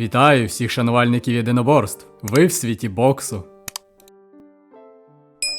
Вітаю всіх шанувальників єдиноборств. Ви в світі боксу.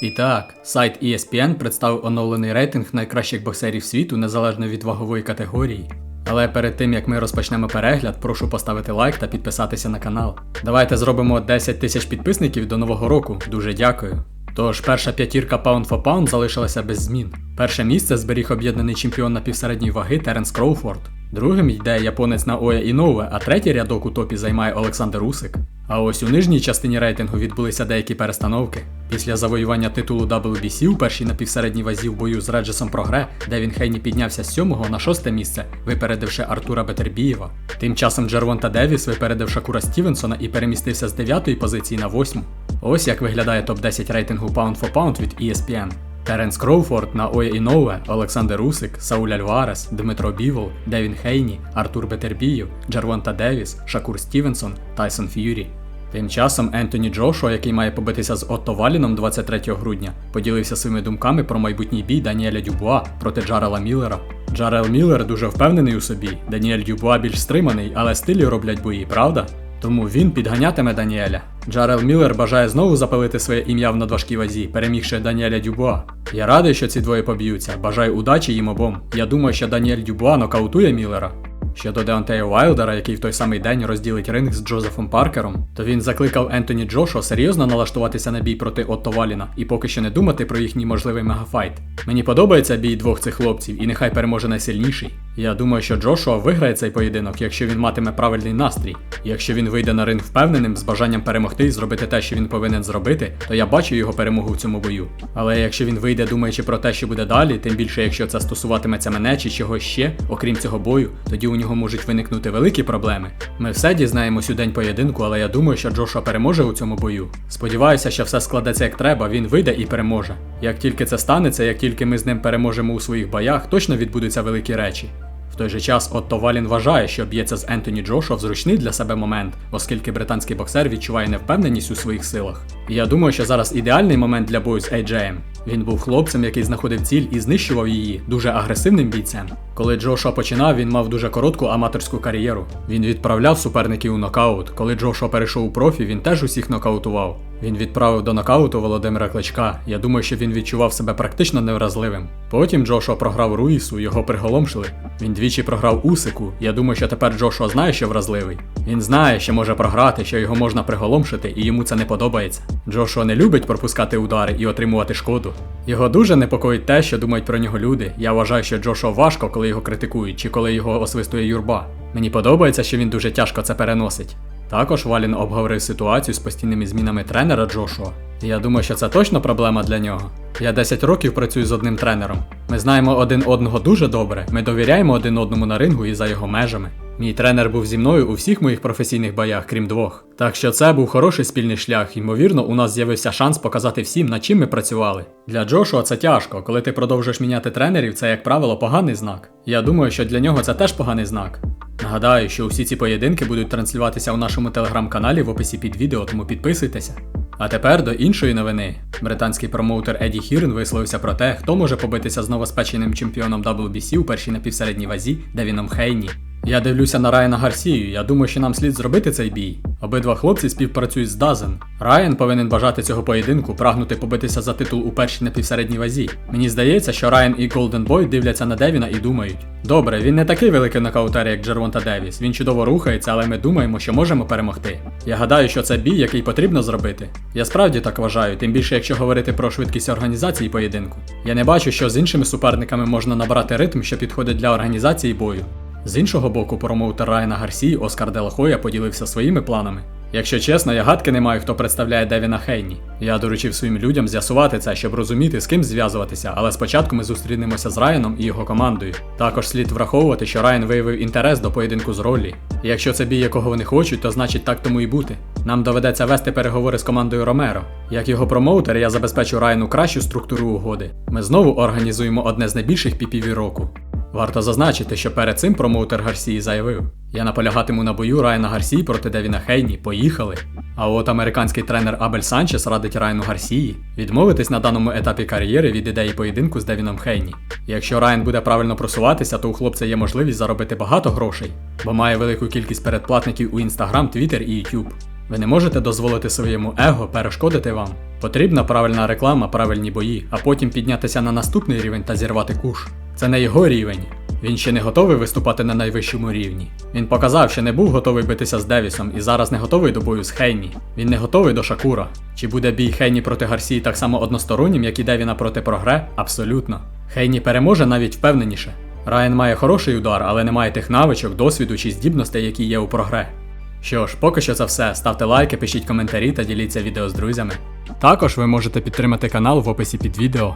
І так, сайт ESPN представив оновлений рейтинг найкращих боксерів світу незалежно від вагової категорії. Але перед тим як ми розпочнемо перегляд, прошу поставити лайк та підписатися на канал. Давайте зробимо 10 тисяч підписників до нового року. Дуже дякую. Тож перша п'ятірка Pound for Pound залишилася без змін. Перше місце зберіг об'єднаний чемпіон напівсередньої ваги Теренс Кроуфорд. Другим йде японець Наоя Іноуе, а третій рядок у топі займає Олександр Усик. А ось у нижній частині рейтингу відбулися деякі перестановки. Після завоювання титулу WBC у першій напівсередній вазі в бою з Реджесом Прогре, Девін Хейні піднявся з 7 на 6 місце, випередивши Артура Бетербієва. Тим часом Джервонта Девіс випередив Шакура Стівенсона і перемістився з 9 позиції на 8. Ось як виглядає топ-10 рейтингу Pound for Pound від ESPN. Теренс Кроуфорд, Наоя Іноуе, Олександр Усик, Сауль Альварес, Дмитро Бівол, Девін Хейні, Артур Бетербієв, Джервонта Девіс, Шакур Стівенсон, Тайсон Ф'юрі. Тим часом Ентоні Джошуа, який має побитися з Отто Валіном 23 грудня, поділився своїми думками про майбутній бій Даніеля Дюбуа проти Джарела Міллера. Джарел Міллер дуже впевнений у собі. Даніель Дюбуа більш стриманий, але стилі роблять бої, правда? Тому він підганятиме Даніеля. Джарел Міллер бажає знову запалити своє ім'я в надважкій вазі, перемігши Даніеля Дюбуа. Я радий, що ці двоє поб'ються. Бажаю удачі їм обом. Я думаю, що Даніель Дюбуа нокаутує Міллера. Щодо Деонтея Уайлдера, який в той самий день розділить ринг з Джозефом Паркером, то він закликав Ентоні Джошо серйозно налаштуватися на бій проти Отто Валіна і поки що не думати про їхній можливий мегафайт. Мені подобається бій двох цих хлопців, і нехай переможе найсильніший. Я думаю, що Джошуа виграє цей поєдинок, якщо він матиме правильний настрій. Якщо він вийде на ринг впевненим, з бажанням перемогти і зробити те, що він повинен зробити, то я бачу його перемогу в цьому бою. Але якщо він вийде, думаючи про те, що буде далі, тим більше якщо це стосуватиметься мене чи чогось ще, окрім цього бою, тоді у нього можуть виникнути великі проблеми. Ми все дізнаємось у день поєдинку, але я думаю, що Джошуа переможе у цьому бою. Сподіваюся, що все складеться як треба, він вийде і переможе. Як тільки це станеться, як тільки ми з ним переможемо у своїх боях, точно відбудуться великі речі. Той же час Отто Валін вважає, що б'ється з Ентоні Джошуа в зручний для себе момент, оскільки британський боксер відчуває невпевненість у своїх силах. І я думаю, що зараз ідеальний момент для бою з AJM. Він був хлопцем, який знаходив ціль і знищував її, дуже агресивним бійцем. Коли Джошуа починав, він мав дуже коротку аматорську кар'єру. Він відправляв суперників у нокаут. Коли Джошуа перейшов у профі, він теж усіх нокаутував. Він відправив до нокауту Володимира Кличка. Я думаю, що він відчував себе практично невразливим. Потім Джошуа програв Руїсу, його приголомшили. Він двічі програв Усику. Я думаю, що тепер Джошуа знає, що вразливий. Він знає, що може програти, що його можна приголомшити, і йому це не подобається. Джошуа не любить пропускати удари і отримувати шкоду. Його дуже непокоїть те, що думають про нього люди. Я вважаю, що Джошуа важко, коли його критикують, чи коли його освистує юрба. Мені подобається, що він дуже тяжко це переносить. Також Валін обговорив ситуацію з постійними змінами тренера Джошуа. Я думаю, що це точно проблема для нього. Я 10 років працюю з одним тренером. Ми знаємо один одного дуже добре, ми довіряємо один одному на рингу і за його межами. Мій тренер був зі мною у всіх моїх професійних боях, крім двох. Так що це був хороший спільний шлях, ймовірно, у нас з'явився шанс показати всім, над чим ми працювали. Для Джошуа це тяжко, коли ти продовжуєш міняти тренерів, це, як правило, поганий знак. Я думаю, що для нього це теж поганий знак. Нагадаю, що усі ці поєдинки будуть транслюватися у нашому телеграм-каналі в описі під відео, тому підписуйтеся. А тепер до іншої новини. Британський промоутер Еді Хірн висловився про те, хто може побитися з новоспеченим чемпіоном WBC у першій напівсередній вазі Девіном Хейні. Я дивлюся на Райана Гарсію. Я думаю, що нам слід зробити цей бій. Обидва хлопці співпрацюють з Дазен. Райан повинен бажати цього поєдинку, прагнути побитися за титул у першій напівсередній вазі. Мені здається, що Райан і Голден Бой дивляться на Девіна і думають: добре, він не такий великий нокаутер, як Джервонта Девіс. Він чудово рухається, але ми думаємо, що можемо перемогти. Я гадаю, що це бій, який потрібно зробити. Я справді так вважаю, тим більше, якщо говорити про швидкість організації поєдинку. Я не бачу, що з іншими суперниками можна набрати ритм, що підходить для організації бою. З іншого боку, промоутер Райана Гарсі Оскар Делахоя поділився своїми планами. Якщо чесно, я гадки не маю, хто представляє Девіна Хейні. Я доручив своїм людям з'ясувати це, щоб розуміти, з ким зв'язуватися, але спочатку ми зустрінемося з Райаном і його командою. Також слід враховувати, що Райан виявив інтерес до поєдинку з Роллі. Якщо це бій, якого вони хочуть, то значить так тому і бути. Нам доведеться вести переговори з командою Ромеро. Як його промоутер, я забезпечу Райану кращу структуру угоди. Ми знову організуємо одне з найбільших піпів року. Варто зазначити, що перед цим промоутер Гарсії заявив: Я наполягатиму на бою Райана Гарсії проти Девіна Хейні, поїхали. А от американський тренер Абель Санчес радить Райану Гарсії відмовитись на даному етапі кар'єри від ідеї поєдинку з Девіном Хейні. Якщо Райан буде правильно просуватися, то у хлопця є можливість заробити багато грошей, бо має велику кількість передплатників у Instagram, Twitter і YouTube. Ви не можете дозволити своєму его перешкодити вам. Потрібна правильна реклама, правильні бої, а потім піднятися на наступний рівень та зірвати куш. Це не його рівень. Він ще не готовий виступати на найвищому рівні. Він показав, що не був готовий битися з Девісом і зараз не готовий до бою з Хейні. Він не готовий до Шакура. Чи буде бій Хейні проти Гарсії так само одностороннім, як і Девіна проти Прогре? Абсолютно. Хейні переможе навіть впевненіше. Райан має хороший удар, але не має тих навичок, досвіду чи здібностей, які є у Прогре. Що ж, поки що це все. Ставте лайки, пишіть коментарі та діліться відео з друзями. Також ви можете підтримати канал в описі під відео.